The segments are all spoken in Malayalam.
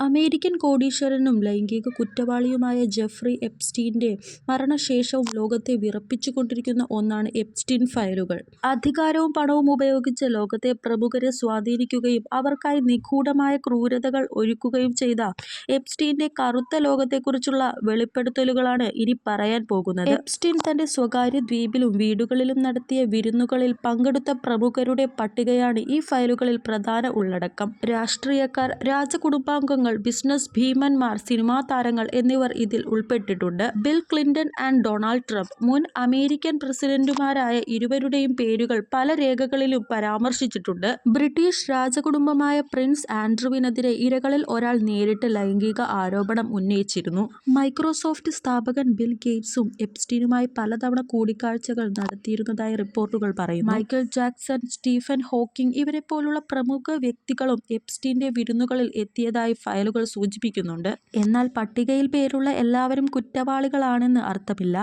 അമേരിക്കൻ കോടീശ്വരനും ലൈംഗിക കുറ്റവാളിയുമായ ജെഫ്രി എപ്സ്റ്റീന്റെ മരണശേഷവും ലോകത്തെ വിറപ്പിച്ചുകൊണ്ടിരിക്കുന്ന ഒന്നാണ് എപ്സ്റ്റീൻ ഫയലുകൾ. അധികാരവും പണവും ഉപയോഗിച്ച് ലോകത്തെ പ്രമുഖരെ സ്വാധീനിക്കുകയും അവർക്കായി നിഗൂഢമായ ക്രൂരതകൾ ഒരുക്കുകയും ചെയ്ത എപ്സ്റ്റീന്റെ കറുത്ത ലോകത്തെക്കുറിച്ചുള്ള വെളിപ്പെടുത്തലുകളാണ് ഇനി പറയാൻ പോകുന്നത്. എപ്സ്റ്റീൻ തന്റെ സ്വകാര്യ ദ്വീപിലും വീടുകളിലും നടത്തിയ വിരുന്നുകളിൽ പങ്കെടുത്ത പ്രമുഖരുടെ പട്ടികയാണ് ഈ ഫയലുകളിൽ പ്രധാന ഉള്ളടക്കം. രാഷ്ട്രീയക്കാർ, രാജകുടുംബാംഗങ്ങൾ, ബിസിനസ് ഭീമന്മാർ, സിനിമാ താരങ്ങൾ എന്നിവർ ഇതിൽ ഉൾപ്പെട്ടിട്ടുണ്ട്. Bill Clinton and Donald Trump മുൻ അമേരിക്കൻ പ്രസിഡന്റുമാരായ ഇരുവരുടെയും പേരുകൾ പല രേഖകളിലും പരാമർശിച്ചിട്ടുണ്ട്. ബ്രിട്ടീഷ് രാജകുടുംബമായ പ്രിൻസ് ആൻഡ്രുവിനെതിരെ ഇരകളിൽ ഒരാൾ നേരിട്ട് ലൈംഗിക ആരോപണം ഉന്നയിച്ചിരുന്നു. മൈക്രോസോഫ്റ്റ് സ്ഥാപകൻ ബിൽ ഗേറ്റ്സും എപ്സ്റ്റീനുമായി പലതവണ കൂടിക്കാഴ്ചകൾ നടത്തിയിരുന്നതായി റിപ്പോർട്ടുകൾ പറയുന്നു. മൈക്കിൾ ജാക്സൺ, സ്റ്റീഫൻ ഹോക്കിംഗ് ഇവരെപ്പോലുള്ള പ്രമുഖ വ്യക്തികളും എപ്സ്റ്റീന്റെ വിരുന്നുകളിൽ എത്തിയതായി ഫയലുകൾ സൂചിപ്പിക്കുന്നുണ്ട്. എന്നാൽ പട്ടികയിൽ പേരുള്ള എല്ലാവരും കുറ്റവാളികളാണെന്ന് അർത്ഥമില്ല.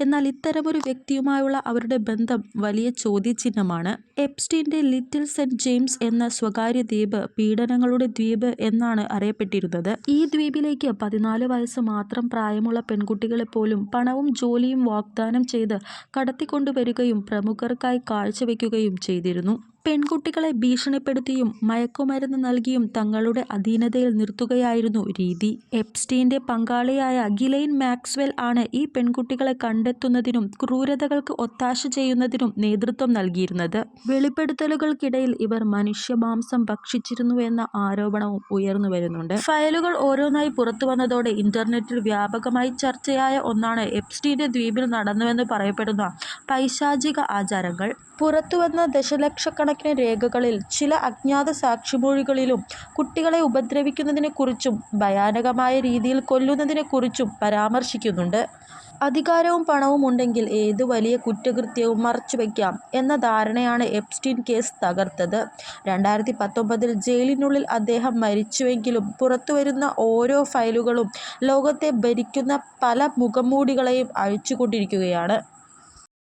എന്നാൽ ഇത്തരമൊരു വ്യക്തിയുമായുള്ള അവരുടെ ബന്ധം വലിയ ചോദ്യചിഹ്നമാണ്. എപ്സ്റ്റീന്റെ ലിറ്റിൽ സെന്റ് ജെയിംസ് എന്ന സ്വകാര്യ ദ്വീപ് പീഡനങ്ങളുടെ ദ്വീപ് എന്നാണ് അറിയപ്പെട്ടിരുന്നത്. ഈ ദ്വീപിലേക്ക് പതിനാല് വയസ്സ് മാത്രം പ്രായമുള്ള പെൺകുട്ടികളെ പോലും പണവും ജോലിയും വാഗ്ദാനം ചെയ്ത് കടത്തിക്കൊണ്ടുവരികയും പ്രമുഖർക്കായി കാഴ്ചവെക്കുകയും ചെയ്തിരുന്നു. പെൺകുട്ടികളെ ഭീഷണിപ്പെടുത്തിയും മയക്കുമരുന്ന് നൽകിയും തങ്ങളുടെ അധീനതയിൽ നിർത്തുകയായിരുന്നു രീതി. എപ്സ്റ്റീന്റെ പങ്കാളിയായ ഗിലെയ്ൻ മാക്സ്വെൽ ആണ് ഈ പെൺകുട്ടികളെ കണ്ടെത്തുന്നതിനും ക്രൂരതകൾക്ക് ഒത്താശ ചെയ്യുന്നതിനും നേതൃത്വം നൽകിയിരുന്നത്. വെളിപ്പെടുത്തലുകൾക്കിടയിൽ ഇവർ മനുഷ്യമാംസം ഭക്ഷിച്ചിരുന്നുവെന്ന ആരോപണവും ഉയർന്നു വരുന്നുണ്ട് ഫയലുകൾ ഓരോന്നായി പുറത്തു വന്നതോടെ ഇന്റർനെറ്റിൽ വ്യാപകമായി ചർച്ചയായ ഒന്നാണ് എപ്സ്റ്റീന്റെ ദ്വീപിൽ നടന്നുവെന്ന് പറയപ്പെടുന്ന പൈശാചിക ആചാരങ്ങൾ. പുറത്തുവന്ന ദശലക്ഷക്കണക്കിന് രേഖകളിൽ ചില അജ്ഞാത സാക്ഷിമൊഴികളിലും കുട്ടികളെ ഉപദ്രവിക്കുന്നതിനെക്കുറിച്ചും ഭയാനകമായ രീതിയിൽ കൊല്ലുന്നതിനെക്കുറിച്ചും പരാമർശിക്കുന്നുണ്ട്. അധികാരവും പണവും ഉണ്ടെങ്കിൽ ഏത് വലിയ കുറ്റകൃത്യവും മറച്ചുവെക്കാം എന്ന ധാരണയാണ് എപ്സ്റ്റീൻ കേസ് തകർത്തത്. രണ്ടായിരത്തി പത്തൊമ്പതിൽ ജയിലിനുള്ളിൽ അദ്ദേഹം മരിച്ചുവെങ്കിലും പുറത്തുവരുന്ന ഓരോ ഫയലുകളും ലോകത്തെ ഭരിക്കുന്ന പല മുഖംമൂടികളെയും അഴിച്ചുകൊണ്ടിരിക്കുകയാണ്.